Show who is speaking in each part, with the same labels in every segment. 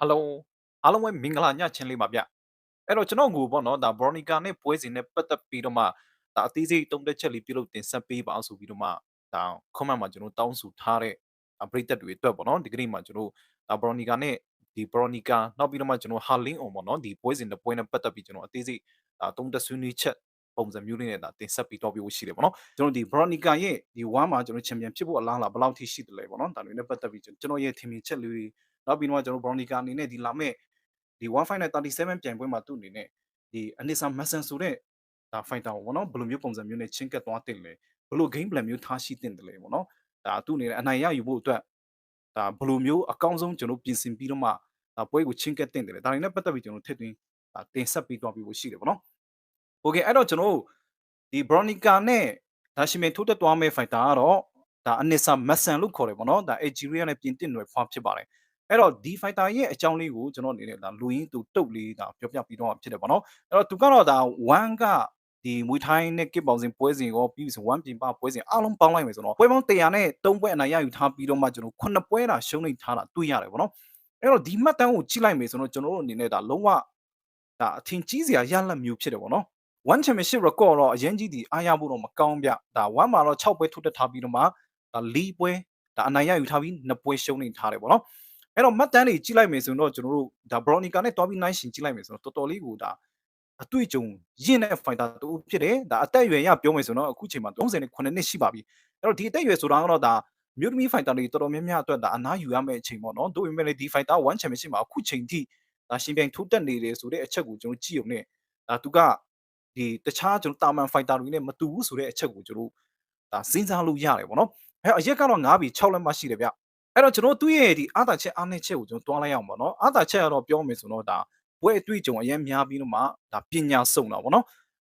Speaker 1: အားလုံးအားလုံးပဲမင်္ဂလာညချမ်းလေးပါဗျအဲ့တော့ကျွန်တော်ကိုပေါ့နော်ဒါ Bronica နဲ့ပွဲစဉ်နဲ့ပတ်သက်ပြီးတော့မှဒါအသေးစိတ်တုံးတက်ချက်လေးပြုလုပ်တင်ဆက်ပေးပါဆိုပြီးတော့မှဒါ comment မှာကျွန်တော်တောင်းဆိုထားတဲ့ပရိသတ်တွေအတွက်ပေါ့နော်ဒီကနေ့မှာကျွန်တော်ဒါ Bronica နဲ့ဒီ Bronica နောက်ပြီးတော့မှကျွန်တော် Harlin on ပေါ့နော်ဒီပွဲစဉ်တစ်ပွဲနဲ့ပတ်သက်ပြီးကျွန်တော်အသေးစိတ်ဒါတုံးတက်ဆွေးနွေးချက်ပုံစံမျိုးလေးနဲ့ဒါတင်ဆက်ပြီးတော့ပြောရှိတယ်ပေါ့နော်ကျွန်တော်ဒီ Bronica ရဲ့ဒီ1မှာကျွန်တော်ချန်ပီယံဖြစ်ဖို့အလားအလာဘယ်လောက်ထိရှိတယ်လဲပေါ့နော်ဒါတွေနဲ့ပတ်သက်ပြီးကျွန်တော်ရဲ့ထင်မြင်ချက်လေး နောက်ပြီးတော့ကျွန်တော် Brownica အနေနဲ့ဒီလာမယ့်ဒီ Wi-Fi နဲ့37ပြိုင်ပွဲမှာသူ့အနေနဲ့ဒီအနစ်ဆာမဆန်ဆိုတဲ့ဒါ fighter ပေါ့နော်ဘယ်လိုမျိုးပုံစံမျိုးနဲ့ချင်းကပ်သွားတင်လဲဘယ်လို game plan မျိုးထားရှိတင်တယ်လဲပေါ့နော်ဒါသူ့အနေနဲ့အနိုင်ရယူဖို့အတွက်ဒါဘယ်လိုမျိုးအကောင်းဆုံးကျွန်တော်ပြင်ဆင်ပြီးတော့မှဒါပွဲကိုချင်းကပ်တင်တယ်ဒါတွေနဲ့ပတ်သက်ပြီးကျွန်တော်ထည့်သွင်းဒါတင်ဆက်ပြီးသွားပြီးဖို့ရှိတယ်ပေါ့နော် Okay အဲ့တော့ကျွန်တော်ဒီ Bronica နဲ့ဒါရှင်မင်းထိုးတက်သွားမဲ့ fighter ကတော့ဒါအနစ်ဆာမဆန်လို့ခေါ်တယ်ပေါ့နော်ဒါ Algeria နဲ့ပြင်တင်နွယ်ဖွားဖြစ်ပါတယ် အဲ့တော့ဒီ fighter ရဲ့အကြောင်းလေးကိုကျွန်တော်အနေနဲ့ဒါလူရင်းသူတုတ်လေးဒါပြောပြပြီးတော့ဖြစ်တယ်ပေါ့နော်အဲ့တော့သူကတော့ဒါ1ကဒီမွေထိုင်းနဲ့ကစ်ပေါင်စင်ပွဲစဉ်ရောပြီးဆို1ပြင်ပပွဲစဉ်အားလုံးပေါင်းလိုက်မယ်ဆိုတော့ပွဲပေါင်း100နဲ့3ပွဲအနိုင်ရယူထားပြီးတော့မှကျွန်တော်9ပွဲတာရှုံးနေထားတာတွေ့ရတယ်ပေါ့နော်အဲ့တော့ဒီမှတ်တမ်းကိုကြည့်လိုက်မယ်ဆိုတော့ကျွန်တော်တို့အနေနဲ့ဒါလုံးဝဒါအထင်ကြီးစရာရလတ်မျိုးဖြစ်တယ်ပေါ့နော်1 championship record တော့အရင်ကြီးဒီအားရဖို့တော့မကောင်းဗျဒါ1မှာတော့6ပွဲထုတ်တက်ထားပြီးတော့မှဒါ4ပွဲဒါအနိုင်ရယူထားပြီး2ပွဲရှုံးနေထားတယ်ပေါ့နော် အဲ့တော့မှတ်တမ်းတွေကြည့်လိုက်မယ်ဆိုတော့ကျွန်တော်တို့ဒါ Bronica နဲ့တွားပြီးနိုင်ရှင်ကြည့်လိုက်မယ်ဆိုတော့တော်တော်လေးကိုဒါအတွေ့အကြုံရင့်တဲ့ fighter တူဖြစ်တယ်ဒါအသက်အရွယ်ရပြောမယ်ဆိုတော့အခုချိန်မှာ38နှစ်ရှိပါပြီအဲ့တော့ဒီအသက်အရွယ်ဆိုတာကတော့ဒါမြို့သမီး fighter တွေတော်တော်များများအတွက်ဒါအနားယူရမယ့်အချိန်ပေါ့နော်တို့ပေမဲ့လည်းဒီ fighter 1 championship မှာအခုချိန်ထိဒါရှင်ပြိုင်ထိုးတက်နေတယ်ဆိုတဲ့အချက်ကိုကျွန်တော်ကြည့်ုံနဲ့ဒါသူကဒီတခြားကျွန်တော်တာမန် fighter တွေနဲ့မတူဘူးဆိုတဲ့အချက်ကိုကျွန်တော်ဒါစဉ်းစားလို့ရတယ်ပေါ့နော်အဲအရက်ကတော့9ပြီ6လက်မှရှိတယ်ဗျ အဲ့တော့ကျွန်တော်သူ့ရဲ့ဒီအာသာချက်အားနည်းချက်ကိုကျွန်တော်တွားလိုက်အောင်ပေါ့နော်အာသာချက်ကတော့ပြောမယ်ဆိုတော့ဒါပွဲအတွေ့အကြုံအရင်များပြီးတော့မှဒါပညာစုံတာပေါ့နော်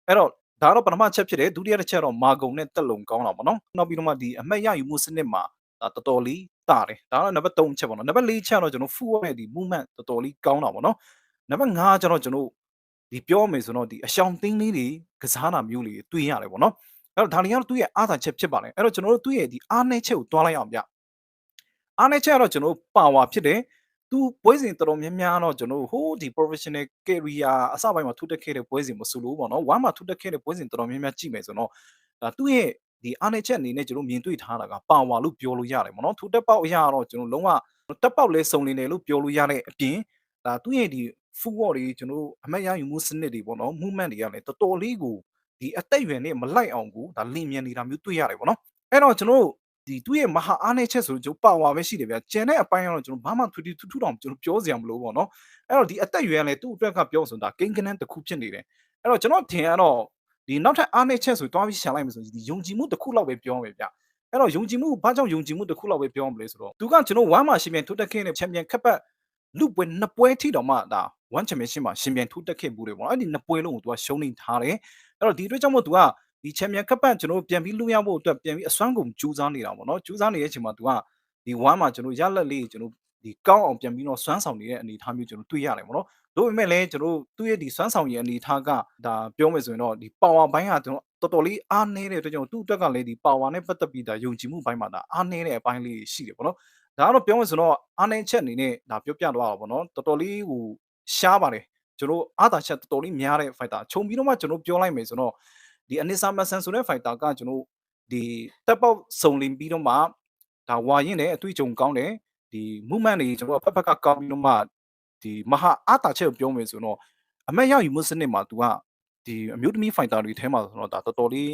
Speaker 1: အဲ့တော့ဒါတော့ပထမချက်ဖြစ်တယ်ဒုတိယတစ်ချက်တော့မာဂုံနဲ့တက်လုံကောင်းတာပေါ့နော်နောက်ပြီးတော့မှဒီအမတ်ရယူမှုစနစ်မှာဒါတော်တော်လေးတာတယ်ဒါကတော့နံပါတ်3ချက်ပေါ့နော်နံပါတ်4ချက်တော့ကျွန်တော် full ရဲ့ဒီ movement တော်တော်လေးကောင်းတာပေါ့နော်နံပါတ်5ကျတော့ကျွန်တော်ဒီပြောမယ်ဆိုတော့ဒီအရှောင်တင်းလေးတွေကစားတာမျိုးလေးတွေ့ရတယ်ပေါ့နော်အဲ့တော့ဒါလေးကတော့သူ့ရဲ့အားသာချက်ဖြစ်ပါတယ်အဲ့တော့ကျွန်တော်တို့သူ့ရဲ့ဒီအားနည်းချက်ကိုတွားလိုက်အောင်ဗျ အားနည်းချက်ကတော့ကျွန်တော်ပါဝါဖြစ်တယ်သူပွဲစဉ်တော်တော်များများတော့ကျွန်တော်ဟိုးဒီ professional career အစပိုင်းမှာထူးတက်ခဲ့တဲ့ပွဲစဉ်မဆိုလို့ပေါ့နော်ဝမ်းမှာထူးတက်ခဲ့တဲ့ပွဲစဉ်တော်တော်များများကြည့်မယ်ဆိုတော့ဒါသူ့ရဲ့ဒီအားနည်းချက်အနေနဲ့ကျွန်တော်မြင်တွေ့ထားတာကပါဝါလို့ပြောလို့ရတယ်ပေါ့နော်ထူးတက်ပေါက်အရာတော့ကျွန်တော်လုံးဝတက်ပေါက်လဲစုံနေတယ်လို့ပြောလို့ရတဲ့အပြင်ဒါသူ့ရဲ့ဒီ full word တွေကျွန်တော်အမတ်ရယူမှုစနစ်တွေပေါ့နော် movement တွေကလည်းတော်တော်လေးကိုဒီအသက်အရွယ်နဲ့မလိုက်အောင်ကိုဒါလင်မြန်နေတာမျိုးတွေ့ရတယ်ပေါ့နော်အဲ့တော့ကျွန်တော် ဒီသူ့ရဲ့မဟာအားနည်းချက်ဆိုကျွန်တော်ပါဝါပဲရှိတယ်ဗျာကျန်တဲ့အပိုင်းကတော့ကျွန်တော်ဘာမှထူးထူးထူးထူးတောင်ကျွန်တော်ပြောစရာမလိုပေါ့နော်အဲ့တော့ဒီအသက်အရွယ်ကလည်းသူ့အတွက်ကပြောဆိုတာကိန်းကနန်းတစ်ခုဖြစ်နေတယ်အဲ့တော့ကျွန်တော်ထင်ရတော့ဒီနောက်ထပ်အားနည်းချက်ဆိုတွားပြီးရှာလိုက်မယ်ဆိုရင်ဒီယုံကြည်မှုတစ်ခုလောက်ပဲပြောမယ်ဗျအဲ့တော့ယုံကြည်မှုဘာကြောင့်ယုံကြည်မှုတစ်ခုလောက်ပဲပြောမလဲဆိုတော့သူကကျွန်တော်ဝမ်းမှာရှင်ပြန်ထိုးတက်ခဲ့တဲ့ချန်ပီယံခက်ပတ်လူပွဲနှစ်ပွဲထိတော့မှဒါ1 championship မှာရှင်ပြန်ထိုးတက်ခဲ့မှုတွေပေါ့အဲ့ဒီနှစ်ပွဲလုံးကိုသူကရှုံးနေထားတယ်အဲ့တော့ဒီအတွက်ကြောင့်မို့သူက ဒီချန်ပီယံကပ်ပတ်ကျွန်တော်ပြန်ပြီးလူရဖို့အတွက်ပြန်ပြီးအစွမ်းကုန်ကြိုးစားနေတာပေါ့နော်ကြိုးစားနေတဲ့အချိန်မှာသူကဒီ1မှာကျွန်တော်ရလက်လေးကျွန်တော်ဒီကောင်းအောင်ပြန်ပြီးတော့စွမ်းဆောင်နေတဲ့အနေအထားမျိုးကျွန်တော်တွေ့ရတယ်ပေါ့နော်တို့ပေမဲ့လည်းကျွန်တော်သူ့ရဲ့ဒီစွမ်းဆောင်ရည်အနေအထားကဒါပြောမယ်ဆိုရင်တော့ဒီ power ဘိုင်းကကျွန်တော်တော်တော်လေးအားနည်းတဲ့အတွက်ကြောင့်သူ့အတွက်ကလည်းဒီ power နဲ့ပတ်သက်ပြီးဒါယုံကြည်မှုဘိုင်းမှာဒါအားနည်းတဲ့အပိုင်းလေးရှိတယ်ပေါ့နော်ဒါကတော့ပြောမယ်ဆိုတော့အားနည်းချက်အနေနဲ့ဒါပြောပြတော့တာပေါ့နော်တော်တော်လေးဟိုရှားပါတယ်ကျွန်တော်အားသာချက်တော်တော်လေးများတဲ့ fighter ခြုံပြီးတော့မှကျွန်တော်ပြောလိုက်မယ်ဆိုတော့ ဒီအနစ်ဆာမဆန်ဆိုတဲ့ fighter ကကျွန်တော်ဒီတက်ပေါက်စုံလင်ပြီးတော့မှဒါဝါရင်လည်းအတွေ့အကြုံကောင်းတယ်ဒီ movement တွေကျွန်တော်ဖက်ဖက်ကကောင်းပြီးတော့မှဒီမဟာအားတာချက်ကိုပြောမယ်ဆိုတော့အမက်ရယူမှုစနစ်မှာ तू ကဒီအမျိုးသမီး fighter တွေထဲမှာဆိုတော့ဒါတော်တော်လေး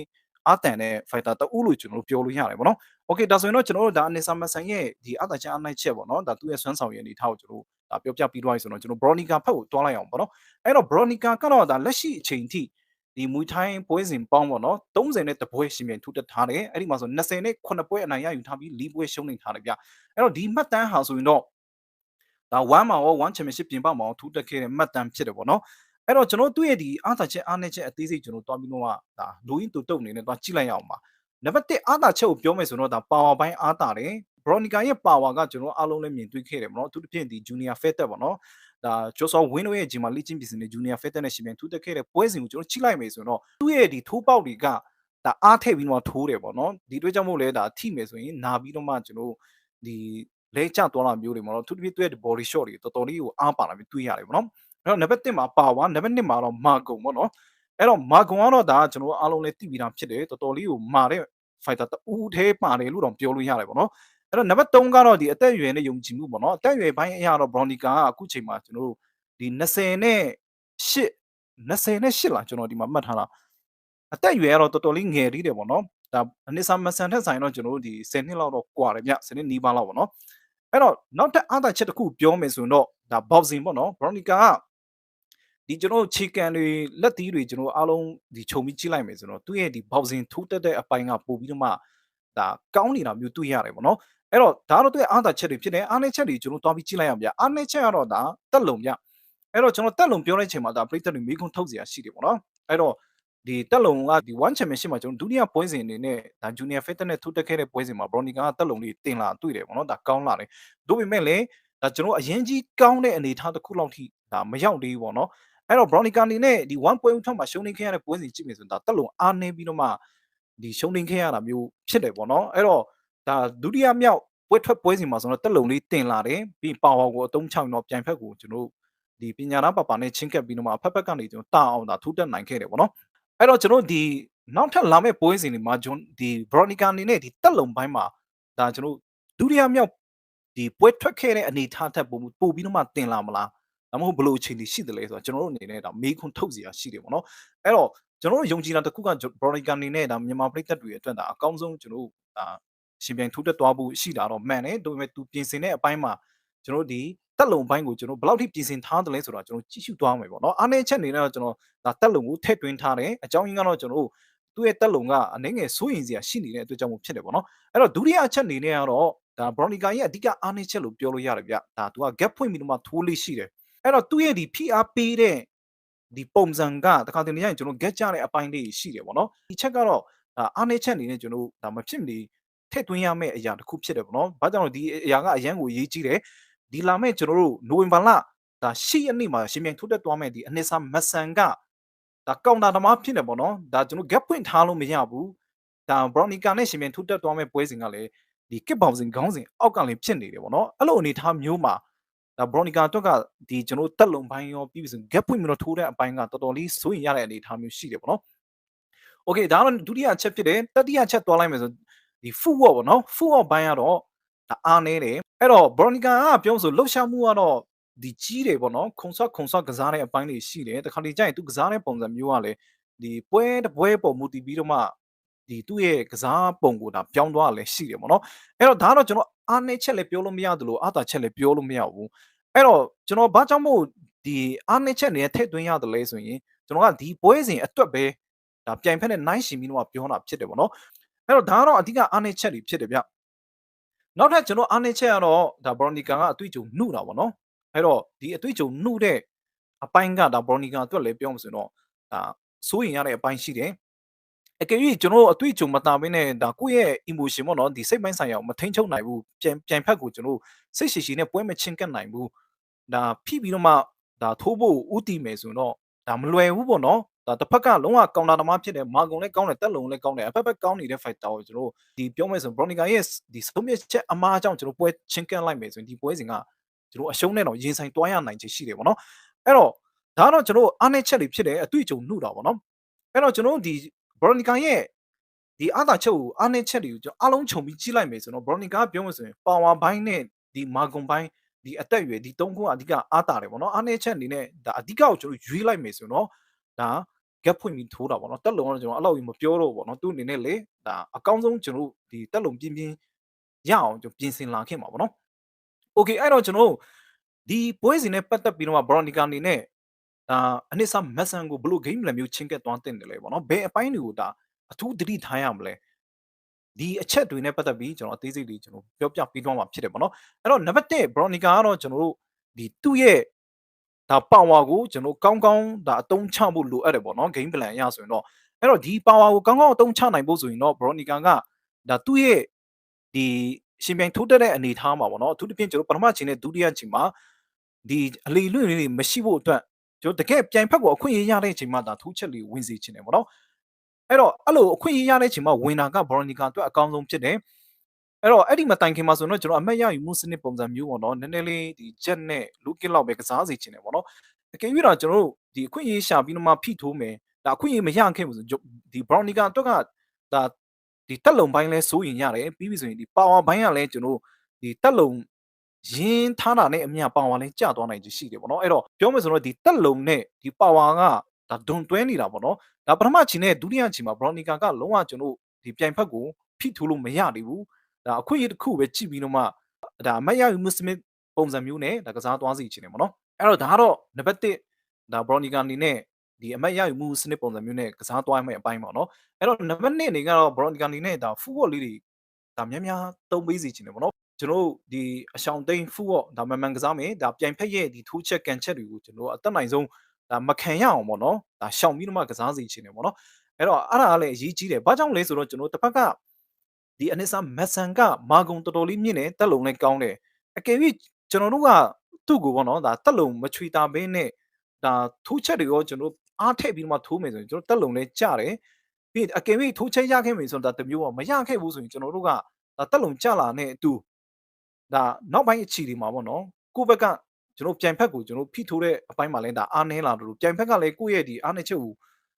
Speaker 1: အားတန်တဲ့ fighter တဦးလို့ကျွန်တော်ပြောလို့ရတယ်ပေါ့နော်။ Okay ဒါဆိုရင်တော့ကျွန်တော်တို့ဒါအနစ်ဆာမဆန်ရဲ့ဒီအားတာချက်အားနိုင်ချက်ပေါ့နော်။ဒါသူ့ရဲ့စွမ်းဆောင်ရည်အနေထားကိုကျွန်တော်ဒါပြောပြပြီးသွားပြီဆိုတော့ကျွန်တော် Bronica ဖက်ကိုတွားလိုက်အောင်ပေါ့နော်။အဲ့တော့ Bronica ကတော့ဒါလက်ရှိအချိန်ထိ ဒီမွေထိုင်းပွဲစဉ်ပေါင်းပေါ့နော်30နဲ့တပွဲရှင်ပြန်ထူတက်ထားတယ်အဲ့ဒီမှာဆို20နဲ့9ပွဲအနိုင်ရယူထားပြီး4ပွဲရှုံးနေထားတယ်ဗျအဲ့တော့ဒီမှတ်တမ်းဟာဆိုရင်တော့ဒါ1မှာရော1 championship ပြင်ပမှာရောထူတက်ခဲ့တဲ့မှတ်တမ်းဖြစ်တယ်ပေါ့နော်အဲ့တော့ကျွန်တော်တို့ရဲ့ဒီအားသာချက်အားနည်းချက်အသေးစိတ်ကျွန်တော်တွားပြီးတော့ဒါလူရင်းတူတုတ်အနေနဲ့တွားကြည့်လိုက်ရအောင်ပါနံပါတ်1အားသာချက်ကိုပြောမယ်ဆိုတော့ဒါ power ဘိုင်းအားသာတယ် Bronica ရဲ့ power ကကျွန်တော်အားလုံးလည်းမြင်တွေ့ခဲ့တယ်ပေါ့နော်အထူးသဖြင့်ဒီ Junior Fetter ပေါ့နော် ဒါဂျိုဆောဝင်းတို့ရဲ့ဂျင်မာလိချင်းပြည်စင်နဲ့ဂျူနီယာဖက်တက်နဲ့ရှင်ပြန်ထူးတက်ခဲ့တဲ့ပွဲစဉ်ကိုကျွန်တော်ချိလိုက်မယ်ဆိုတော့သူ့ရဲ့ဒီထိုးပေါက်တွေကဒါအားထည့်ပြီးတော့ထိုးတယ်ပေါ့နော်ဒီအတွက်ကြောင့်မို့လဲဒါထိမယ်ဆိုရင်နာပြီးတော့မှကျွန်တော်ဒီလဲကျသွားတာမျိုးတွေပေါ့နော်သူတပြည့်သူ့ရဲ့ body shot တွေတော်တော်လေးကိုအားပါလာပြီးတွေ့ရတယ်ပေါ့နော်အဲ့တော့နံပါတ်1မှာပါဝါနံပါတ်2မှာတော့မာကုံပေါ့နော်အဲ့တော့မာကုံကတော့ဒါကျွန်တော်အားလုံးလည်းသိပြီးသားဖြစ်တယ်တော်တော်လေးကိုမာတဲ့ fighter တူးသေးပါတယ်လို့တော့ပြောလို့ရတယ်ပေါ့နော် အဲ့တော့နံပါတ်3ကတော့ဒီအသက်အရွယ်နဲ့ယုံကြည်မှုပေါ့နော်အသက်အရွယ်ပိုင်းအရာတော့ Bronica ကအခုချိန်မှာကျွန်တော်တို့ဒီ20နဲ့8 20နဲ့8လားကျွန်တော်ဒီမှာမှတ်ထားတာအသက်အရွယ်ကတော့တော်တော်လေးငယ်သေးတယ်ပေါ့နော်ဒါအနစ်ဆာမဆန်ထက်ဆိုင်တော့ကျွန်တော်တို့ဒီ10နှစ်လောက်တော့ကွာတယ်ဗျ10နှစ်နီးပါးလောက်ပေါ့နော်အဲ့တော့နောက်ထပ်အားသာချက်တစ်ခုပြောမယ်ဆိုရင်တော့ဒါ boxing ပေါ့နော် Bronica ကဒီကျွန်တော်ခြေကန်တွေလက်သီးတွေကျွန်တော်အားလုံးဒီခြုံပြီးကြည့်လိုက်မယ်ဆိုတော့သူ့ရဲ့ဒီ boxing ထိုးတက်တဲ့အပိုင်းကပို့ပြီးတော့မှဒါကောင်းနေတာမျိုးတွေ့ရတယ်ပေါ့နော် အဲ့တော့ဒါတော့သူ့ရဲ့အားသာချက်တွေဖြစ်တယ်အားနည်းချက်တွေကျွန်တော်တွားပြီးကြည့်လိုက်ရအောင်ဗျအားနည်းချက်ကတော့ဒါတက်လုံဗျအဲ့တော့ကျွန်တော်တက်လုံပြောတဲ့အချိန်မှာဒါပရိသတ်တွေမိခွန်းထုတ်เสียရှိတယ်ပေါ့နော်အဲ့တော့ဒီတက်လုံကဒီ1 championship မှာကျွန်တော်ဒုတိယပွဲစဉ်အနေနဲ့ဒါ junior fitness နဲ့ထိုးတက်ခဲ့တဲ့ပွဲစဉ်မှာ Bronica ကတက်လုံလေးတင်လာတွေ့တယ်ပေါ့နော်ဒါကောင်းလာတယ်ဒါပေမဲ့လည်းဒါကျွန်တော်အရင်ကြီးကောင်းတဲ့အနေအထားတစ်ခုလောက်ထိဒါမရောက်သေးဘူးပေါ့နော်အဲ့တော့ Bronica အနေနဲ့ဒီ1 point ထောက်မှာရှုံးနေခဲ့ရတဲ့ပွဲစဉ်ကြည့်မယ်ဆိုရင်ဒါတက်လုံအားနေပြီးတော့မှဒီရှုံးနေခဲ့ရတာမျိုးဖြစ်တယ်ပေါ့နော်အဲ့တော့ ဒါဒုတိယမြောက်ပွဲထွက်ပွဲစီမှာဆိုတော့တက်လုံလေးတင်လာတယ်ပြီးပါဝါကိုအတုံးချောင်းတော့ပြန်ဖက်ကိုကျွန်တော်ဒီပညာသားပပနဲ့ချင်းကပ်ပြီးတော့မှဖက်ဖက်ကနေကျွန်တော်တာအောင်တာထိုးတက်နိုင်ခဲ့တယ်ပေါ့နော်အဲ့တော့ကျွန်တော်ဒီနောက်ထပ်လာမယ့်ပွဲစဉ်တွေမှာကျွန်ဒီ Bronica အနေနဲ့ဒီတက်လုံပိုင်းမှာဒါကျွန်တော်ဒုတိယမြောက်ဒီပွဲထွက်ခဲ့တဲ့အနေထားထက်ပိုပို့ပြီးတော့မှတင်လာမလားဒါမှမဟုတ်ဘလို့အခြေအနေရှိတယ်လဲဆိုတော့ကျွန်တော်တို့အနေနဲ့ဒါမေးခွန်းထုတ်စီရရှိတယ်ပေါ့နော်အဲ့တော့ကျွန်တော်တို့ယုံကြည်တာတစ်ခုက Bronica အနေနဲ့ဒါမြန်မာပြည်သက်တွေအတွက်ဒါအကောင်းဆုံးကျွန်တော်တို့ဒါ ရှင်ပြိုင်ထိုးတက်သွားဖို့ရှိတာတော့မှန်တယ်ဒါပေမဲ့သူပြင်ဆင်တဲ့အပိုင်းမှာကျွန်တော်ဒီတက်လုံပိုင်းကိုကျွန်တော်ဘယ်လောက်ထိပြင်ဆင်ထားတယ်လဲဆိုတော့ကျွန်တော်ကြည့်ရှုသွားမယ်ပေါ့နော်အားနည်းချက်အနေနဲ့တော့ကျွန်တော်ဒါတက်လုံကိုထည့်သွင်းထားတယ်အကြောင်းရင်းကတော့ကျွန်တော်တို့သူ့ရဲ့တက်လုံကအနေငယ်စိုးရင်စရာရှိနေတဲ့အတွက်ကြောင့်မို့ဖြစ်တယ်ပေါ့နော်အဲ့တော့ဒုတိယအချက်အနေနဲ့ကတော့ဒါ Bronica ရဲ့အဓိကအားနည်းချက်လို့ပြောလို့ရတယ်ဗျဒါသူက gap ဖွင့်ပြီးတော့မှထိုးလေးရှိတယ်အဲ့တော့သူ့ရဲ့ဒီ PR ပေးတဲ့ဒီပုံစံကတခါတလေရင်ကျွန်တော် get ကြတဲ့အပိုင်းလေးရှိတယ်ပေါ့နော်ဒီချက်ကတော့အားနည်းချက်အနေနဲ့ကျွန်တော်ဒါမဖြစ်မနေ ထည့်သွင်းရမယ့်အရာတစ်ခုဖြစ်တယ်ပေါ့နော်။ဘာကြောင့်လဲဒီအရာကအရန်ကိုအရေးကြီးတယ်။ဒီလာမယ့်ကျွန်တော်တို့နိုဝင်ဘာလဒါ၈ရက်နေ့မှာရှင်မြန်ထိုးတက်သွားမယ့်ဒီအနစ်ဆာမဆန်ကဒါကောင်တာသမားဖြစ်နေပေါ့နော်။ဒါကျွန်တော် gap ဖွင့်ထားလို့မရဘူး။ဒါ Bronica နဲ့ရှင်မြန်ထိုးတက်သွားမယ့်ပွဲစဉ်ကလည်းဒီ kick boxing ခေါင်းစဉ်အောက်ကလည်းဖြစ်နေတယ်ပေါ့နော်။အဲ့လိုအနေထားမျိုးမှာဒါ Bronica အတွက်ကဒီကျွန်တော်တက်လုံပိုင်းရောပြီးပြီဆို gap ဖွင့်ပြီးတော့ထိုးတဲ့အပိုင်းကတော်တော်လေးစိုးရင်ရတဲ့အနေအထားမျိုးရှိတယ်ပေါ့နော်။ Okay ဒါကတော့ဒုတိယအချက်ဖြစ်တယ်။တတိယချက်သွားလိုက်မယ်ဆို ဒီ foot work ပေါ့နော် foot work ဘိုင်းကတော့ဒါအားနေတယ်အဲ့တော့ Bronica ကပြောဆိုလှုပ်ရှားမှုကတော့ဒီကြီးတယ်ပေါ့နော်ခုံဆော့ခုံဆော့ကစားတဲ့အပိုင်းတွေရှိတယ်တခါတလေကျရင်သူကစားတဲ့ပုံစံမျိုးကလည်းဒီပွဲတပွဲပုံမူတည်ပြီးတော့မှဒီသူ့ရဲ့ကစားပုံကိုဒါပြောင်းသွားလည်းရှိတယ်ပေါ့နော်အဲ့တော့ဒါကတော့ကျွန်တော်အားနေချက်လည်းပြောလို့မရသလိုအားသာချက်လည်းပြောလို့မရဘူးအဲ့တော့ကျွန်တော်ဘာကြောင့်မို့ဒီအားနေချက်နေထည့်သွင်းရတယ်လဲဆိုရင်ကျွန်တော်ကဒီပွဲစဉ်အတွက်ပဲဒါပြိုင်ဖက်နဲ့နိုင်ရှင်ပြီးတော့ပြောတာဖြစ်တယ်ပေါ့နော် အဲ့တော့ဒါကတော့အဓိကအားနည်းချက်တွေဖြစ်တယ်ဗျနောက်ထပ်ကျွန်တော်အားနည်းချက်ကတော့ဒါ Bronica ကအတွေ့အကြုံနှုတာပေါ့နော်အဲ့တော့ဒီအတွေ့အကြုံနှုတဲ့အပိုင်းကဒါ Bronica အတွက်လည်းပြောမှဆိုတော့ဒါစိုးရင်ရတဲ့အပိုင်းရှိတယ်အကယ်၍ကျွန်တော်အတွေ့အကြုံမတာဘဲနဲ့ဒါကိုယ့်ရဲ့ emotion ပေါ့နော်ဒီစိတ်ပိုင်းဆိုင်ရာကိုမထိန်ချုပ်နိုင်ဘူးပြန်ပြန်ဖက်ကိုကျွန်တော်စိတ်ရှည်ရှည်နဲ့ပွဲမချင်းကပ်နိုင်ဘူးဒါဖိပြီးတော့မှဒါထိုးဖို့ဥတီမယ်ဆိုတော့ဒါမလွယ်ဘူးပေါ့နော်ဒါတစ်ဖက်ကလုံးဝကောင်တာသမားဖြစ်တယ်မာကုံလည်းကောင်းတယ်တက်လုံလည်းကောင်းတယ်အဖက်ဖက်ကောင်းနေတဲ့ fighter ကိုကျွန်တော်ဒီပြောမယ်ဆို Bronica ရဲ့ဒီဆုံးဖြတ်ချက်အမားအကြောင်းကျွန်တော်ပွဲချင်းကန့်လိုက်မယ်ဆိုရင်ဒီပွဲစဉ်ကကျွန်တော်အရှုံးနဲ့တော့ရင်ဆိုင်တွားရနိုင်ချေရှိတယ်ပေါ့နော်အဲ့တော့ဒါကတော့ကျွန်တော်အားနည်းချက်တွေဖြစ်တယ်အတွေ့အကြုံနှုတာပေါ့နော်အဲ့တော့ကျွန်တော်ဒီ Bronica ရဲ့ဒီအားသာချက်ကိုအားနည်းချက်တွေကိုကျွန်တော်အားလုံးခြုံပြီးကြည့်လိုက်မယ်ဆိုတော့ Bronica ပြောမယ်ဆိုရင် power ဘိုင်းနဲ့ဒီမာဂွန်ဘိုင်းဒီအသက်အရွယ်ဒီ၃ခုအဓိကအားတာတယ်ပေါ့နော်အားနည်းချက်အနေနဲ့ဒါအဓိကကိုကျွန်တော်ရွေးလိုက်မယ်ဆိုတော့ ဒါ gap ဖွင့်ပြီးထိုးတာပေါ့နော်တက်လုံကတော့ကျွန်တော်အဲ့လောက်ကြီးမပြောတော့ဘူးပေါ့နော်သူအနေနဲ့လေဒါအကောင်းဆုံးကျွန်တော်ဒီတက်လုံပြင်းပြင်းရအောင်ကျွန်တော်ပြင်ဆင်လာခဲ့မှာပေါ့နော် okay အဲ့တော့ကျွန်တော်ဒီပွဲစဉ်နဲ့ပတ်သက်ပြီးတော့ Bronica အနေနဲ့ဒါအနစ်ဆာမက်ဆန်ကိုဘလို့ game လည်းမျိုးချင်းကက်သွားတင်တယ်လေပေါ့နော်ဘယ်အပိုင်းတွေကိုဒါအထူးသတိထားရမလဲဒီအချက်တွေနဲ့ပတ်သက်ပြီးကျွန်တော်အသေးစိတ်လေးကျွန်တော်ပြောပြပြီးတော့မှာဖြစ်တယ်ပေါ့နော်အဲ့တော့နံပါတ်1 Bronica ကတော့ကျွန်တော်တို့ဒီသူ့ရဲ့ ဒါ power ကိုကျွန်တော်ကောင်းကောင်းဒါအသုံးချဖို့လိုအပ်တယ်ပေါ့နော် game plan အရဆိုရင်တော့အဲ့တော့ဒီ power ကိုကောင်းကောင်းအသုံးချနိုင်ဖို့ဆိုရင်တော့ Bronica ကဒါသူ့ရဲ့ဒီရှင်ပြိုင်ထိုးတက်တဲ့အနေထားမှာပေါ့နော်အထူးသဖြင့်ကျွန်တော်ပထမချိန်နဲ့ဒုတိယချိန်မှာဒီအလီလွင့်လေးတွေမရှိဖို့အတွက်ကျွန်တော်တကယ်ပြိုင်ဖက်ကိုအခွင့်အရေးရတဲ့အချိန်မှာဒါထိုးချက်လေးဝင်စေချင်တယ်ပေါ့နော်အဲ့တော့အဲ့လိုအခွင့်အရေးရတဲ့အချိန်မှာဝင်တာက Bronica အတွက်အကောင်းဆုံးဖြစ်တယ် အဲ့တော့အဲ့ဒီမတိုင်ခင်မှာဆိုရင်တော့ကျွန်တော်အမှတ်ရယူမှုစနစ်ပုံစံမျိုးပေါ့နော်နည်းနည်းလေးဒီချက်နဲ့လူကစ်လောက်ပဲကစားစီချင်တယ်ပေါ့နော်အကယ်၍တော့ကျွန်တော်တို့ဒီအခွင့်အရေးရှာပြီးတော့မှဖိထိုးမယ်ဒါအခွင့်အရေးမရခဲ့ဘူးဆိုဒီ Brownica အတွက်ကဒါဒီတက်လုံပိုင်းလဲစိုးရင်ရတယ်ပြီးပြီဆိုရင်ဒီ power ဘိုင်းကလည်းကျွန်တော်ဒီတက်လုံရင်းထားတာနဲ့အမျှ power လဲကျသွားနိုင်ချေရှိတယ်ပေါ့နော်အဲ့တော့ပြောမယ်ဆိုတော့ဒီတက်လုံနဲ့ဒီ power ကဒါဒွန်တွဲနေတာပေါ့နော်ဒါပထမချီနဲ့ဒုတိယချီမှာ Brownica ကလုံးဝကျွန်တော်ဒီပြိုင်ဖက်ကိုဖိထိုးလို့မရသေးဘူး ဒါအခွင့်အရေးတစ်ခုပဲကြည့်ပြီးတော့မှဒါအမတ်ရယူမွတ်စလင်ပုံစံမျိုးနဲ့ဒါကစားသွားစီချင်တယ်ပေါ့နော်အဲ့တော့ဒါကတော့နံပါတ်1ဒါ Brownica အနေနဲ့ဒီအမတ်ရယူမှုစနစ်ပုံစံမျိုးနဲ့ကစားသွားမယ့်အပိုင်းပေါ့နော်အဲ့တော့နံပါတ်2အနေကတော့ Brownica အနေနဲ့ဒါ football လေးတွေဒါများများသုံးပေးစီချင်တယ်ပေါ့နော်ကျွန်တော်ဒီအရှောင်းသိန်း football ဒါမှန်မှန်ကစားမယ်ဒါပြိုင်ဖက်ရဲ့ဒီထိုးချက်ကန်ချက်တွေကိုကျွန်တော်အသက်နိုင်ဆုံးဒါမခံရအောင်ပေါ့နော်ဒါရှောင်ပြီးတော့မှကစားစီချင်တယ်ပေါ့နော်အဲ့တော့အဲ့ဒါကလည်းအရေးကြီးတယ်ဘာကြောင့်လဲဆိုတော့ကျွန်တော်တစ်ဖက်က ဒီအနစ်ဆာမက်ဆန်ကမာဂုံတော်တော်လေးမြင့်တယ်တက်လုံလည်းကောင်းတယ်အကယ်၍ကျွန်တော်တို့ကသူ့ကိုပေါ့နော်ဒါတက်လုံမချွေတာဘင်းနဲ့ဒါထိုးချက်တွေရောကျွန်တော်အားထည့်ပြီးမှထိုးမယ်ဆိုရင်ကျွန်တော်တက်လုံလည်းကြတယ်ပြီးအကယ်၍ထိုးချက်ရခဲ့မယ်ဆိုတော့ဒါတမျိုးပေါ့မရခဲ့ဘူးဆိုရင်ကျွန်တော်တို့ကဒါတက်လုံကြလာနဲ့အတူဒါနောက်ပိုင်းအခြေဒီမှာပေါ့နော်ကိုယ့်ဘက်ကကျွန်တော်ပြန်ဖက်ကိုကျွန်တော်ဖိထိုးတဲ့အပိုင်းမှာလည်းဒါအားနည်းလာလို့ပြန်ဖက်ကလည်းကိုယ့်ရဲ့ဒီအားနည်းချက်ကို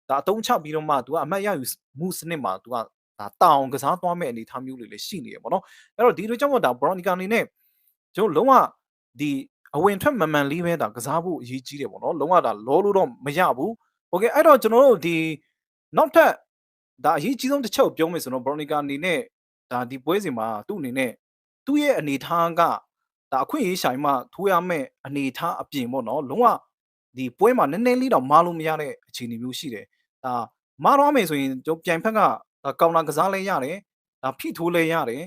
Speaker 1: ဒါအတုံးချပြီးတော့မှ तू ကအမတ်ရယူမှုစနစ်မှာ तू က ဒါတောင်ကစားသွားမဲ့အနေအထားမျိုးတွေလည်းရှိနေရပေါ့နော်အဲ့တော့ဒီလိုကြောင့်မို့ဒါ Bronica အနေနဲ့ကျွန်တော်လုံးဝဒီအဝင်ထွက်မှန်မှန်လေးပဲဒါကစားဖို့အရေးကြီးတယ်ပေါ့နော်လုံးဝဒါလောလို့တော့မရဘူးโอเคအဲ့တော့ကျွန်တော်တို့ဒီနောက်ထပ်ဒါအရေးကြီးဆုံးတစ်ချက်ကိုပြောမယ်ဆိုတော့ Bronica အနေနဲ့ဒါဒီပွဲစဉ်မှာသူ့အနေနဲ့သူ့ရဲ့အနေထားကဒါအခွင့်အရေးဆိုင်မှထိုးရမယ့်အနေထားအပြင်ပေါ့နော်လုံးဝဒီပွဲမှာနည်းနည်းလေးတော့မားလို့မရတဲ့အခြေအနေမျိုးရှိတယ်ဒါမားတော့မယ်ဆိုရင်ကျွန်တော်ပြိုင်ဖက်ကဒါ ကောင်တာကစားလဲရတယ်ဒါဖိထိုးလဲရတယ်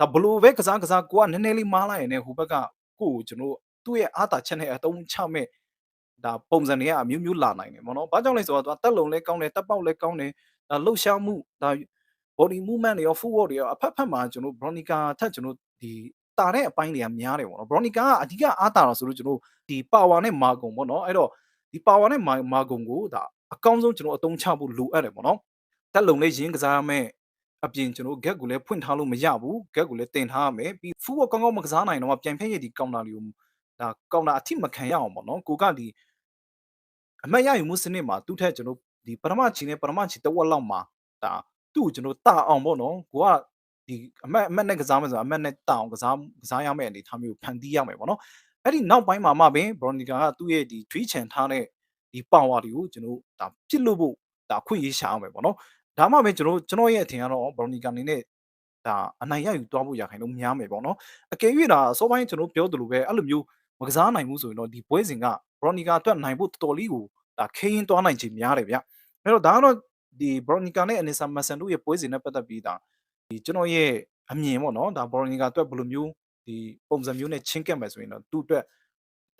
Speaker 1: ဒါဘလို့ပဲကစားကစားကိုကနည်းနည်းလေးမားလိုက်ရင်လည်းဟိုဘက်ကကိုကိုကျွန်တော်သူ့ရဲ့အားတာချက်နဲ့အတုံးချမဲ့ဒါပုံစံတွေကအမျိုးမျိုးလာနိုင်တယ်ပေါ့နော်။ဘာကြောင့်လဲဆိုတော့တက်လုံလဲကောင်းတယ်တက်ပေါက်လဲကောင်းတယ်ဒါလှုပ်ရှားမှုဒါ body movement တွေရော footwork တွေရောအဖက်ဖက်မှာကျွန်တော် Bronica ထက်ကျွန်တော်ဒီတာတဲ့အပိုင်းတွေကများတယ်ပေါ့နော် Bronica ကအဓိကအားတာတော့ဆိုလို့ကျွန်တော်ဒီ power နဲ့ margin ပေါ့နော်အဲ့တော့ဒီ power နဲ့ margin ကိုဒါအကောင်းဆုံးကျွန်တော်အသုံးချဖို့လိုအပ်တယ်ပေါ့နော် တက်လုံလေးရင်းကစားရမယ်အပြင်ကျွန်တော် gap ကိုလည်းဖွင့်ထားလို့မရဘူး gap ကိုလည်းတင်ထားရမယ်ပြီး footwork ကောင်းကောင်းမကစားနိုင်တော့ပြန်ဖက်ရည်ဒီ counter တွေကိုဒါ counter အထိမခံရအောင်ပေါ့နော်ကိုကဒီအမှတ်ရယူမှုစနစ်မှာသူ့ထက်ကျွန်တော်ဒီပထမချီနဲ့ပထမချီတဝက်လောက်မှာဒါသူ့ကိုကျွန်တော်တာအောင်ပေါ့နော်ကိုကဒီအမတ်အမတ်နဲ့ကစားမယ်ဆိုတော့အမတ်နဲ့တာအောင်ကစားကစားရမယ့်အနေအထားမျိုးဖန်တီးရမယ်ပေါ့နော်အဲ့ဒီနောက်ပိုင်းမှာမှပင် Bronica ကသူ့ရဲ့ဒီ tweet ချန်ထားတဲ့ဒီ power တွေကိုကျွန်တော်ဒါပြစ်လို့ဖို့ဒါခွင့်ရေးရှာရမယ်ပေါ့နော် ဒါမှပဲကျွန်တော်ကျွန်တော်ရဲ့အထင်ကတော့ Bronica အနေနဲ့ဒါအနိုင်ရယူသွားဖို့ရခိုင်လို့များမယ်ပေါ့နော်အကယ်၍ဒါစောပိုင်းကျွန်တော်ပြောသလိုပဲအဲ့လိုမျိုးမကစားနိုင်ဘူးဆိုရင်တော့ဒီပွဲစဉ်က Bronica အတွက်နိုင်ဖို့တော်တော်လေးကိုဒါခင်းသွားနိုင်ချေများတယ်ဗျအဲ့တော့ဒါကတော့ဒီ Bronica နဲ့ Anissa Mason တို့ရဲ့ပွဲစဉ်နဲ့ပတ်သက်ပြီးဒါဒီကျွန်တော်ရဲ့အမြင်ပေါ့နော်ဒါ Bronica အတွက်ဘယ်လိုမျိုးဒီပုံစံမျိုးနဲ့ချင်းကပ်မယ်ဆိုရင်တော့သူ့အတွက်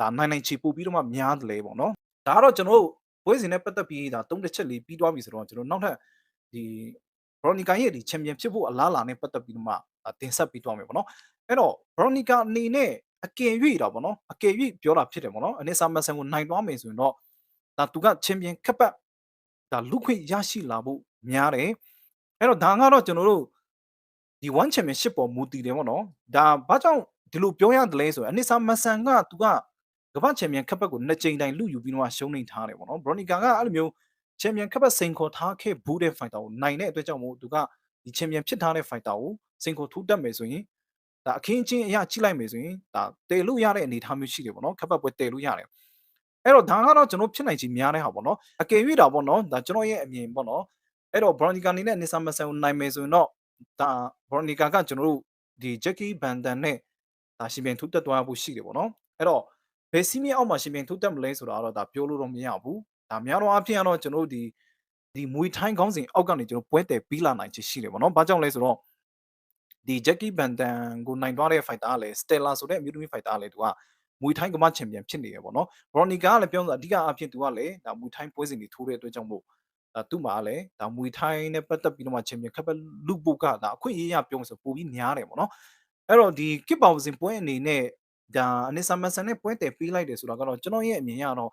Speaker 1: ဒါနိုင်နိုင်ချေပို့ပြီးတော့မှများတယ်လေပေါ့နော်ဒါကတော့ကျွန်တော်တို့ပွဲစဉ်နဲ့ပတ်သက်ပြီးဒါသုံးတစ်ချက်လေးပြီးသွားပြီဆိုတော့ကျွန်တော်နောက်ထပ် ဒီ Bronica ရဲ့ဒီချန်ပီယံဖြစ်ဖို့အလားအလာနဲ့ပတ်သက်ပြီးတော့မှတင်ဆက်ပြီးသွားမယ်ပေါ့နော်အဲ့တော့ Bronica အနေနဲ့အကယ်၍တော့ပေါ့နော်အကယ်၍ပြောတာဖြစ်တယ်ပေါ့နော်အနေဆာမဆန်ကိုနိုင်သွားမယ်ဆိုရင်တော့ဒါသူကချန်ပီယံခက်ပတ်ဒါလူခွင့်ရရှိလာဖို့များတယ်အဲ့တော့ဒါကတော့ကျွန်တော်တို့ဒီ one championship ပေါ်မူတည်တယ်ပေါ့နော်ဒါဘာကြောင့်ဒီလိုပြောရတယ်လဲဆိုရင်အနေဆာမဆန်ကသူကကမ္ဘာချန်ပီယံခက်ပတ်ကိုနှစ်ကြိမ်တိုင်လူယူပြီးတော့ရှုံးနေထားတယ်ပေါ့နော်ဘရိုနီကာကအဲ့လိုမျိုး ချန်ပီယံခက်ပတ်စိန်ခေါ်ထားခဲ့ဘူးတဲ့ fighter ကိုနိုင်တဲ့အတွက်ကြောင့်မို့သူကဒီချန်ပီယံဖြစ်ထားတဲ့ fighter ကိုစိန်ခေါ်ထူးတက်မယ်ဆိုရင်ဒါအခင်းချင်းအရာကြည့်လိုက်မယ်ဆိုရင်ဒါတယ်လို့ရတဲ့အနေအထားမျိုးရှိတယ်ပေါ့နော်ခက်ပတ်ပွဲတယ်လို့ရတယ်အဲ့တော့ဒါကတော့ကျွန်တော်ဖြစ်နိုင်ချေများတဲ့ဟာပေါ့နော်အကယ်၍တာပေါ့နော်ဒါကျွန်တော်ရဲ့အမြင်ပေါ့နော်အဲ့တော့ Bronica အနေနဲ့ Nissa Mason ကိုနိုင်မယ်ဆိုရင်တော့ဒါ Bronica ကကျွန်တော်တို့ဒီ Jackie Bandan နဲ့ဒါရှင်ပြန်ထူးတက်သွားဖို့ရှိတယ်ပေါ့နော်အဲ့တော့ဘယ်စီးမြအောက်မှာရှင်ပြန်ထူးတက်မလဲဆိုတာတော့ဒါပြောလို့တော့မရဘူး ဒါများတော့အဖြစ်ကတော့ကျွန်တော်တို့ဒီဒီမွေထိုင်းခေါင်းစဉ်အောက်ကနေကျွန်တော်ပွဲတယ်ပြီးလာနိုင်ချေရှိတယ်ပေါ့နော်ဘာကြောင့်လဲဆိုတော့ဒီ Jackie Bandan ကိုနိုင်သွားတဲ့ fighter ကလည်း Stella ဆိုတဲ့အမျိုးသမီး fighter ကလည်းသူကမွေထိုင်းကမ္ဘာချန်ပီယံဖြစ်နေရပေါ့နော် Veronica ကလည်းပြောဆိုအဓိကအဖြစ်သူကလည်းဒါမွေထိုင်းပွဲစဉ်တွေထိုးတဲ့အတွက်ကြောင့်မို့ဒါသူ့မှာလည်းဒါမွေထိုင်းနဲ့ပတ်သက်ပြီးတော့မှချန်ပီယံခက်ပတ်လူပုတ်ကဒါအခွင့်အရေးရပြောဆိုပိုပြီးများတယ်ပေါ့နော်အဲ့တော့ဒီကစ်ပေါင်စင်ပွဲအနေနဲ့ဒါအနစ်ဆာမန်ဆန်နဲ့ပွဲတယ်ပေးလိုက်တယ်ဆိုတာကတော့ကျွန်တော်ရဲ့အမြင်ကတော့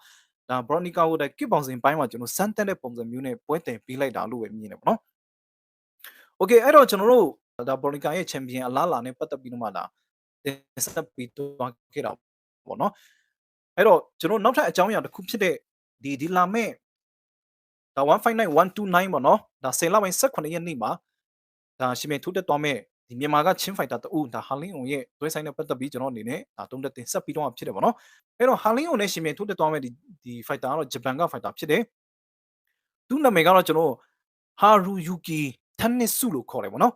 Speaker 1: ဒါဘရော့နီကာဝုဒ်တိုင်ကစ်ဘောင်စင်ပိုင်းမှာကျွန်တော်စမ်းတက်တဲ့ပုံစံမျိုးနဲ့ပွဲတင်ပေးလိုက်တာလို့ပဲမြင်တယ်ပေါ့နော်။ Okay အဲ့တော့ကျွန်တော်တို့ဒါဘရော့နီကာရဲ့ချန်ပီယံအလားလာနဲ့ပတ်သက်ပြီးတော့မှဒါတင်ဆက်ပြီးတော့ခဲ့တာပေါ့နော်။အဲ့တော့ကျွန်တော်နောက်ထပ်အကြောင်းအရာတစ်ခုဖြစ်တဲ့ဒီဒီလာမဲ့ဒါ159 129ပေါ့နော်။ဒါ10လပိုင်း18ရက်နေ့မှာဒါရှင်မြန်ထိုးတက်သွားမဲ့ ဒီမြန်မာကချင်းဖိုက်တာတူဒါဟာလင်းအောင်ရဲ့တွဲဆိုင်နဲ့ပတ်သက်ပြီးကျွန်တော်အနေနဲ့ဒါတုံးတက်တင်ဆက်ပြီးတော့ဖြစ်တယ်ပေါ့နော်အဲ့တော့ဟာလင်းအောင်နဲ့ရှင်မေထိုးတက်သွားမဲ့ဒီဒီဖိုက်တာကတော့ဂျပန်ကဖိုက်တာဖြစ်တယ်သူ့နာမည်ကတော့ကျွန်တော်ဟာရူယူကီတန်နစ်စုလို့ခေါ်တယ်ပေါ့နော်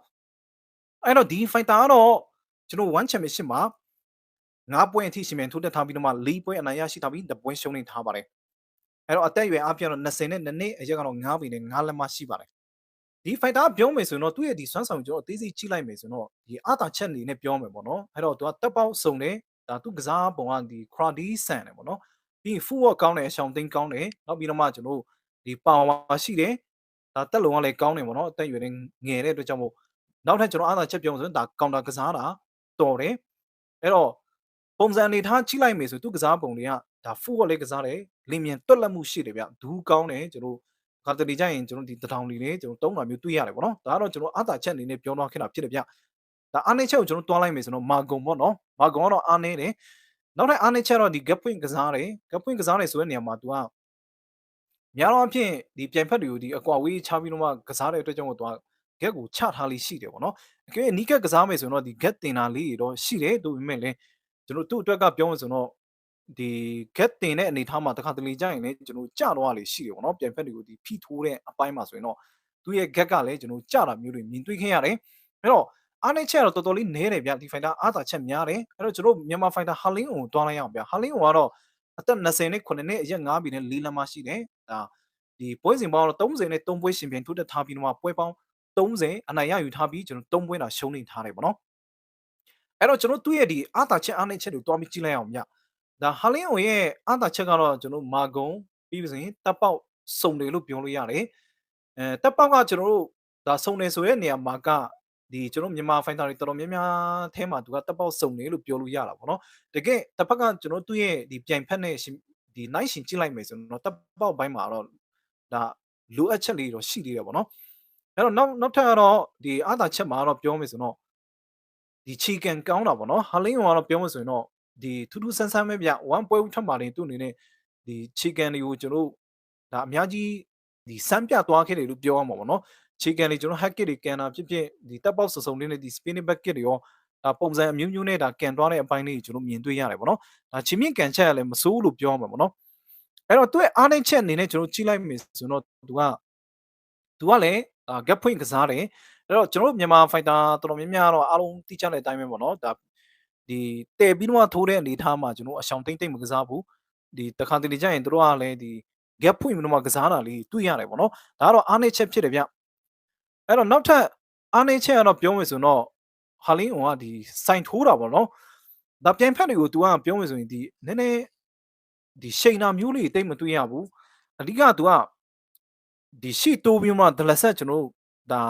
Speaker 1: အဲ့တော့ဒီဖိုက်တာကတော့ကျွန်တော်1 championship မှာ9ပွဲအထိရှင်မြန်ထိုးတက်ထားပြီးတော့မှ4ပွဲအနိုင်ရရှိထားပြီးတပွဲရှုံးနေထားပါတယ်အဲ့တော့အသက်အရွယ်အပြည့်တော့20နဲ့2နှစ်အရက်ကတော့9ပေနဲ့9လက်မရှိပါတယ် ဒီ fighter ပြောမယ်ဆိုရင်တော့သူ့ရဲ့ဒီစွမ်းဆောင်ကျွန်တော်အသေးစိတ်ကြည့်လိုက်မယ်ဆိုတော့ဒီအတာချက်နေနဲ့ပြောမယ်ပေါ့နော်အဲ့တော့သူကတက်ပေါက်စုံတယ်ဒါသူကစားပုံကဒီ crowdy ဆန်တယ်ပေါ့နော်ပြီး full work ကောင်းတယ်ရှောင်းသိန်းကောင်းတယ်နောက်ပြီးတော့မှကျွန်တော်ဒီ power ရှိတယ်ဒါတက်လုံးကလည်းကောင်းတယ်ပေါ့နော်အသက်အရွယ်နဲ့ငယ်တဲ့အတွက်ကြောင့်မို့နောက်ထပ်ကျွန်တော်အတာချက်ပြောမယ်ဆိုရင်ဒါ counter ကစားတာတော်တယ်အဲ့တော့ပုံစံအနေထားကြည့်လိုက်မယ်ဆိုသူကစားပုံတွေကဒါ full work လေးကစားတယ်လင်းမြန်တွက်လက်မှုရှိတယ်ဗျဒူးကောင်းတယ်ကျွန်တော် ခါတလေကြရင်ကျွန်တော်ဒီတထောင်လီလေးကျွန်တော်တုံးတာမျိုးတွေ့ရတယ်ပေါ့နော်ဒါကတော့ကျွန်တော်အသာချက်အနေနဲ့ပြောတော့ခဲ့တာဖြစ်တယ်ဗျဒါအားနေချက်ကိုကျွန်တော်တွားလိုက်မယ်ဆိုတော့မာဂုံပေါ့နော်မာဂုံကတော့အားနေတယ်နောက်ထပ်အားနေချက်တော့ဒီ gap point ကစားတယ် gap point ကစားတယ်ဆိုတဲ့နေရာမှာ तू ကများတော့အဖြစ်ဒီပြိုင်ဖက်တွေကိုဒီအကွာဝေးချပြီးတော့မှကစားတဲ့အတွက်ကြောင့်မို့ तू က gap ကိုချထားလေးရှိတယ်ပေါ့နော်အကယ်နီးကပ်ကစားမယ်ဆိုတော့ဒီ gap တင်တာလေးတွေတော့ရှိတယ်တို့ပေမဲ့လည်းကျွန်တော်သူ့အတွက်ကပြောမယ်ဆိုတော့ ဒီ get တင်တဲ့အနေထားမှာတခါတလေကြာရင်လည်းကျွန်တော်ကြာတော့လေရှိတယ်ပေါ့နော်ပြန်ဖက်တွေကိုဒီဖိထိုးတဲ့အပိုင်းမှာဆိုရင်တော့သူ့ရဲ့ get ကလည်းကျွန်တော်ကြာတာမျိုးတွေမြင်တွေ့ခဲ့ရတယ်အဲ့တော့အားနေချက်တော့တော်တော်လေးနဲတယ်ဗျဒီ fighter အားသာချက်များတယ်အဲ့တော့ကျွန်တော်မြန်မာ fighter ဟာလင်းကိုတွားလိုက်အောင်ဗျဟာလင်းကိုကတော့အသက်20နဲ့9နဲ့အရက်9ပြီနဲ့4လမ်းမရှိတယ်ဒါဒီပွဲစဉ်ပေါင်းတော့30နဲ့3ပွဲရှင်ပြန်ထိုးတက်ထားပြီးတော့ပွဲပေါင်း30အနိုင်ရယူထားပြီးကျွန်တော်3ပွဲတာရှုံးနေထားတယ်ပေါ့နော်အဲ့တော့ကျွန်တော်သူ့ရဲ့ဒီအားသာချက်အားနေချက်တွေတွားပြီးကြည့်လိုက်အောင်ဗျ ဒါဟာလင်းအောင်ရဲ့အသာချက်ကတော့ကျွန်တော်မာဂုံပြီးပါစဉ်တပ်ပေါက်စုံတယ်လို့ပြောလို့ရတယ်အဲတပ်ပေါက်ကကျွန်တော်တို့ဒါစုံတယ်ဆိုတဲ့နေရာမှာကဒီကျွန်တော်မြန်မာဖိုင်တာတွေတော်တော်များများအဲမှာသူကတပ်ပေါက်စုံတယ်လို့ပြောလို့ရတာပေါ့နော်တကယ်တစ်ဖက်ကကျွန်တော်သူ့ရဲ့ဒီပြိုင်ဖက်နဲ့ဒီ night ရှင်ကြည့်လိုက်မယ်ဆိုတော့တပ်ပေါက်ဘိုင်းမှာတော့ဒါလိုအပ်ချက်လေးတော့ရှိသေးတယ်ပေါ့နော်အဲ့တော့နောက်နောက်ထပ်ကတော့ဒီအာသာချက်မှာတော့ပြောမယ်ဆိုတော့ဒီချီကန်ကောင်းတာပေါ့နော်ဟာလင်းကတော့ပြောမယ်ဆိုရင်တော့ ဒီထူးထူးဆန်းဆန်းပဲဗျဝမ်ပွဲဦးထွက်မှာနေသူ့အနေနဲ့ဒီချီကန်တွေကိုကျွန်တော်ဒါအများကြီးဒီစမ်းပြသွားခဲ့တယ်လို့ပြောရမှာပေါ့နော်ချီကန်တွေကျွန်တော် hack kit တွေကန်တာဖြစ်ဖြစ်ဒီတပ်ပေါက်စုံစုံလေးနဲ့ဒီ spinning back kit တွေရောဒါပုံစံအမျိုးမျိုးနဲ့ဒါကန်သွားတဲ့အပိုင်းလေးကိုကျွန်တော်မြင်တွေ့ရတယ်ပေါ့နော်ဒါချင်းမြင့်ကန်ချက်ရလဲမစိုးလို့ပြောရမှာပေါ့နော်အဲ့တော့သူ့ရဲ့အားနိုင်ချက်အနေနဲ့ကျွန်တော်ကြည့်လိုက်မယ်ဆိုတော့သူကသူကလည်း gap point ကစားတယ်အဲ့တော့ကျွန်တော်တို့မြန်မာ fighter တော်တော်များများတော့အားလုံးသိကြတဲ့အတိုင်းပဲပေါ့နော်ဒါ ဒီတည်ပြီးတော့ထိုးတဲ့အနေထားမှာကျွန်တော်အရှောင်တိမ့်တိမ့်မကစားဘူးဒီတခါတလေကြာရင်တို့ကလည်းဒီ gap ဖွင့်ပြီးတော့ကစားတာလေးတွေ့ရတယ်ပေါ့နော်ဒါကတော့အားနေချက်ဖြစ်တယ်ဗျအဲ့တော့နောက်ထပ်အားနေချက်ကတော့ပြောမယ်ဆိုတော့ဟာလင်းအောင်ကဒီစိုင်ထိုးတာပေါ့နော်ဒါပြိုင်ဖက်တွေကို तू ကပြောမယ်ဆိုရင်ဒီနည်းနည်းဒီရှိန်နာမျိုးလေးတိတ်မတွေ့ရဘူးအဓိက तू ကဒီရှီတိုးပြီးမှဒလဆက်ကျွန်တော်ဒါ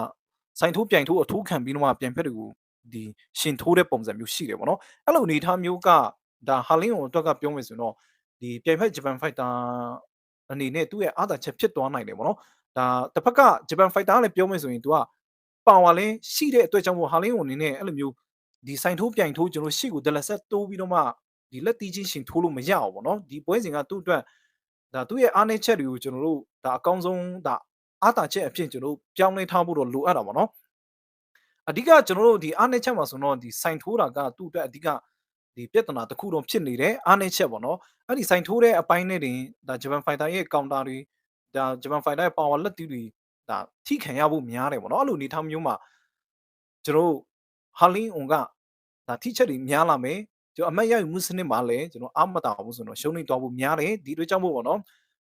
Speaker 1: စိုင်ထိုးပြိုင်ထိုးအထိုးခံပြီးတော့မှပြိုင်ဖက်တွေကို ဒီရှင်ထိုးတဲ့ပုံစံမျိုးရှိတယ်ပေါ့နော်အဲ့လိုအနေထားမျိုးကဒါဟာလင်းကိုအတွက်ကပြောမယ်ဆိုတော့ဒီပြိုင်ဖက်ဂျပန်ဖိုက်တာအနေနဲ့သူ့ရဲ့အာသာချက်ဖြစ်သွားနိုင်တယ်ပေါ့နော်ဒါတစ်ဖက်ကဂျပန်ဖိုက်တာလည်းပြောမယ်ဆိုရင် तू ကပါဝါလည်းရှိတဲ့အတွက်ကြောင့်မို့ဟာလင်းကိုအနေနဲ့အဲ့လိုမျိုးဒီဆိုင်ထိုးပြိုင်ထိုးကျွန်တော်ရှေ့ကိုဒလဆက်တိုးပြီးတော့မှဒီလက်တီးချင်းရှင်ထိုးလို့မရအောင်ပေါ့နော်ဒီပွဲစဉ်ကသူ့အတွက်ဒါသူ့ရဲ့အားနည်းချက်တွေကိုကျွန်တော်တို့ဒါအကောင်းဆုံးဒါအားသာချက်အဖြစ်ကျွန်တော်တို့ပြောင်းလဲထားဖို့တော့လိုအပ်တာပေါ့နော် အဓိကကျွန်တော်တို့ဒီအားနည်းချက်မှာဆိုတော့ဒီစိုင်ထိုးတာကသူ့အတွက်အဓိကဒီပြဿနာတစ်ခုတော့ဖြစ်နေတယ်အားနည်းချက်ပေါ့နော်အဲ့ဒီစိုင်ထိုးတဲ့အပိုင်းနဲ့တင်ဒါဂျပန်ဖိုင်တာရဲ့ကောင်တာတွေဒါဂျပန်ဖိုင်တာရဲ့ပါဝါလက်တီးတွေဒါထိခံရဖို့များတယ်ပေါ့နော်အဲ့လိုအနေထားမျိုးမှာကျွန်တော်ဟာလင်းအွန်ကဒါထိချက်တွေများလာမယ်ကျွန်တော်အမတ်ရယူမှုစနစ်မှာလည်းကျွန်တော်အမတာဘူးဆိုတော့ရှုံးနေတော့ဖို့များတယ်ဒီအတွက်ကြောင့်မို့ပေါ့နော်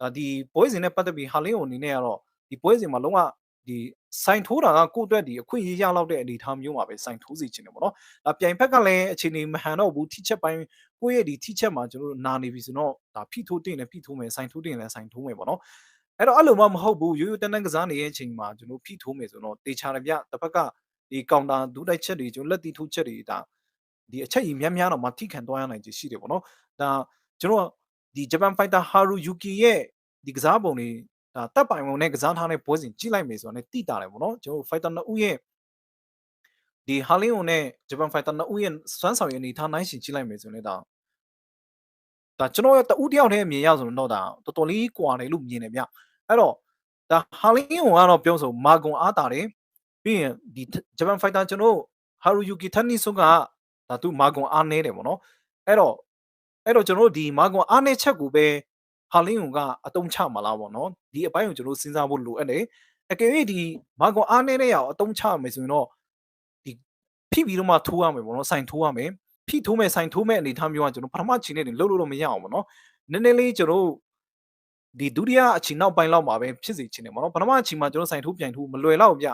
Speaker 1: ဒါဒီပွဲစဉ်နဲ့ပတ်သက်ပြီးဟာလင်းအွန်အနေနဲ့ကတော့ဒီပွဲစဉ်မှာလုံးဝဒီ စိုင်ထိုးတာကကိုယ့်အတွက်ဒီအခွင့်အရေးရလောက်တဲ့အနေအထားမျိုးမှာပဲစိုင်ထိုးစီခြင်းတယ်ပေါ့နော်။ဒါပြိုင်ဖက်ကလည်းအခြေအနေမဟန်တော့ဘူးထိချက်ပိုင်းကိုယ့်ရဲ့ဒီထိချက်မှာကျွန်တော်တို့နာနေပြီဆိုတော့ဒါဖိထိုးတင်လည်းဖိထိုးမယ်စိုင်ထိုးတင်လည်းစိုင်ထိုးမယ်ပေါ့နော်။အဲ့တော့အဲ့လိုမှမဟုတ်ဘူးရိုးရိုးတန်းတန်းကစားနေတဲ့အချိန်မှာကျွန်တော်ဖိထိုးမယ်ဆိုတော့တေချာရပြတစ်ဖက်ကဒီကောင်တာဒူးတိုက်ချက်တွေကျွန်တော်လက်တီထိုးချက်တွေဒါဒီအချက်ကြီးများများတော့မှထိခံသွားရနိုင်ချေရှိတယ်ပေါ့နော်။ဒါကျွန်တော်ဒီဂျပန်ဖိုက်တာဟာရူယူကီရဲ့ဒီကစားပုံတွေဒါ တက်ပိုင်ပုံနဲ့ကစားထားတဲ့ပွဲစဉ်ကြည့်လိုက်မယ်ဆိုတော့ねတိတာတယ်ပေါ့နော်ကျွန်တော် fighter နှစ်ဦးရဲ့ဒီဟာလင်းဝန်နဲ့ဂျပန်ဖိုက်တာနှစ်ဦးရဲ့စွမ်းဆောင်ရည်အနေထားနိုင်ရှင်ကြည့်လိုက်မယ်ဆိုရင်လည်းဒါဒါကျွန်တော်ရဲ့တဦးတယောက်တည်းအမြင်ရဆိုတော့ဒါတော်တော်လေးကွာတယ်လို့မြင်တယ်ဗျအဲ့တော့ဒါဟာလင်းဝန်ကတော့ပြောဆိုမာဂွန်အားတာတယ်ပြီးရင်ဒီဂျပန်ဖိုက်တာကျွန်တော်ဟာရူယူကီထန်နီဆုကဒါသူမာဂွန်အားနေတယ်ပေါ့နော်အဲ့တော့အဲ့တော့ကျွန်တော်တို့ဒီမာဂွန်အားနေချက်ကိုပဲ ဟာလင်းဝန်ကအတုံးချမှာလားပေါ့နော်ဒီအပိုင်းကိုကျွန်တော်စဉ်းစားဖို့လိုအပ်တယ်အကယ်၍ဒီမာဂွန်အားနေတဲ့ရောအတုံးချမယ်ဆိုရင်တော့ဒီဖိပြီးတော့မှထိုးရမယ်ပေါ့နော်စိုင်ထိုးရမယ်ဖိထိုးမယ်စိုင်ထိုးမယ်အနေထားမျိုးကကျွန်တော်ပထမချိန်နဲ့လှုပ်လို့တော့မရအောင်ပေါ့နော်နည်းနည်းလေးကျွန်တော်ဒီဒုတိယအချိန်နောက်ပိုင်းလောက်မှာပဲဖြစ်စီချင်တယ်ပေါ့နော်ပထမအချိန်မှာကျွန်တော်စိုင်ထိုးပြန်ထိုးမလွယ်တော့ဗျ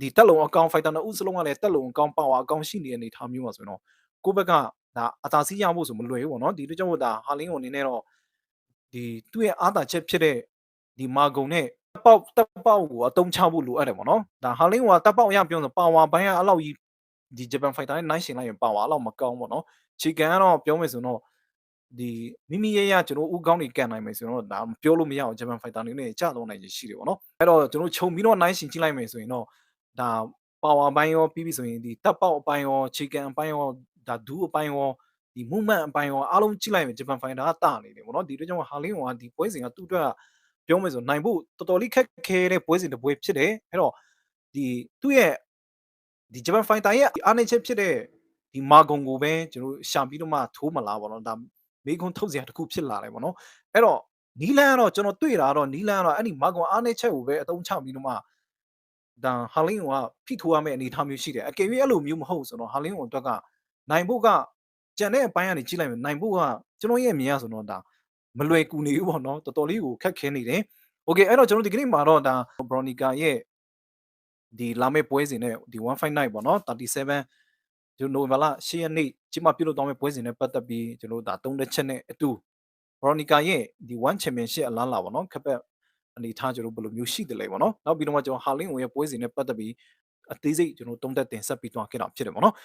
Speaker 1: ဒီတက်လုံအကောင်ဖိုက်တာနှစ်ဦးစလုံးကလည်းတက်လုံအကောင်ပါဝါအကောင်ရှိနေတဲ့အနေထားမျိုးပါဆိုရင်တော့ကိုယ့်ဘက်ကဒါအသာစီးရဖို့ဆိုမလွယ်ဘူးပေါ့နော်ဒီလိုကြောင့်ဒါဟာလင်းကိုအနေနဲ့တော့ ဒီသူ့ရဲ့အားသာချက်ဖြစ်တဲ့ဒီမာဂုံနဲ့တက်ပေါက်တက်ပေါက်ကိုအတုံးချဖို့လိုအပ်တယ်ပေါ့နော်ဒါဟာလင်းကတက်ပေါက်ရပြောဆိုပါဝါဘိုင်းကအဲ့လောက်ကြီးဒီဂျပန်ဖိုက်တာနဲ့နိုင်ရှင်လိုက်ရင်ပါဝါအဲ့လောက်မကောင်းပေါ့နော်ချီကန်ကတော့ပြောမယ်ဆိုတော့ဒီမိမိရရကျွန်တော်ဦးကောင်းနေကန်နိုင်မယ်ဆိုတော့ဒါပြောလို့မရအောင်ဂျပန်ဖိုက်တာနေနဲ့ကြာတော့နိုင်ရရှိတယ်ပေါ့နော်အဲ့တော့ကျွန်တော်ခြုံပြီးတော့နိုင်ရှင်ကြည့်လိုက်မယ်ဆိုရင်တော့ဒါပါဝါပိုင်းရောပြီးပြီဆိုရင်ဒီတက်ပေါက်အပိုင်းရောချီကန်အပိုင်းရောဒါဒူးအပိုင်းရော ဒီ movement အပိုင်းရောအားလုံးကြည့်လိုက်မယ်ဂျပန်ဖိုင်တာကတာနေတယ်ပေါ့နော်ဒီလိုကြောင့်ဟာလင်းကဒီပွဲစဉ်ကသူ့အတွက်ကပြောမယ်ဆိုနိုင်ဖို့တော်တော်လေးခက်ခဲတဲ့ပွဲစဉ်တစ်ပွဲဖြစ်တယ်အဲ့တော့ဒီသူ့ရဲ့ဒီဂျပန်ဖိုင်တာရဲ့အားနေချက်ဖြစ်တဲ့ဒီမာဂုံကိုပဲကျွန်တော်ရှာပြီးတော့မှထိုးမလားပေါ့နော်ဒါမေခွန်းထုတ်စရာတစ်ခုဖြစ်လာတယ်ပေါ့နော်အဲ့တော့နီလန်ကတော့ကျွန်တော်တွေ့တာတော့နီလန်ကတော့အဲ့ဒီမာဂုံအားနေချက်ကိုပဲအသုံးချပြီးတော့မှဒါဟာလင်းကဖိထိုးရမယ့်အနေအထားမျိုးရှိတယ်အကယ်၍အဲ့လိုမျိုးမဟုတ်ဆိုတော့ဟာလင်းကိုအတွက်ကနိုင်ဖို့က ကြံတဲ့အပိုင်းကနေကြည့်လိုက်မယ်နိုင်ဖို့ကကျွန်တော်ရဲ့မြင်ရဆိုတော့ဒါမလွယ်ကူနေဘူးပေါ့နော်တော်တော်လေးကိုခက်ခဲနေတယ်โอเคအဲ့တော့ကျွန်တော်ဒီကနေ့မှာတော့ဒါဘရိုနီကာရဲ့ဒီလာမယ့်ပွဲစဉ်နဲ့ဒီ159ပေါ့နော်37ဒီနိုဝင်ဘာလ10ရက်နေ့ကျင်းပပြုလုပ်သွားမယ့်ပွဲစဉ်နဲ့ပတ်သက်ပြီးကျွန်တော်တို့ဒါသုံးတဲ့ချက်နဲ့အတူဘရိုနီကာရဲ့ဒီ1 championship အလားလာပေါ့နော်ခက်ပက်အနေထားကျွန်တော်ဘယ်လိုမျိုးရှိတယ်လဲပေါ့နော်နောက်ပြီးတော့မှကျွန်တော်ဟာလင်းဝင်ရဲ့ပွဲစဉ်နဲ့ပတ်သက်ပြီးအသေးစိတ်ကျွန်တော်တုံးသက်တင်ဆက်ပြီးသွားခဲ့တာဖြစ်တယ်ပေါ့နော်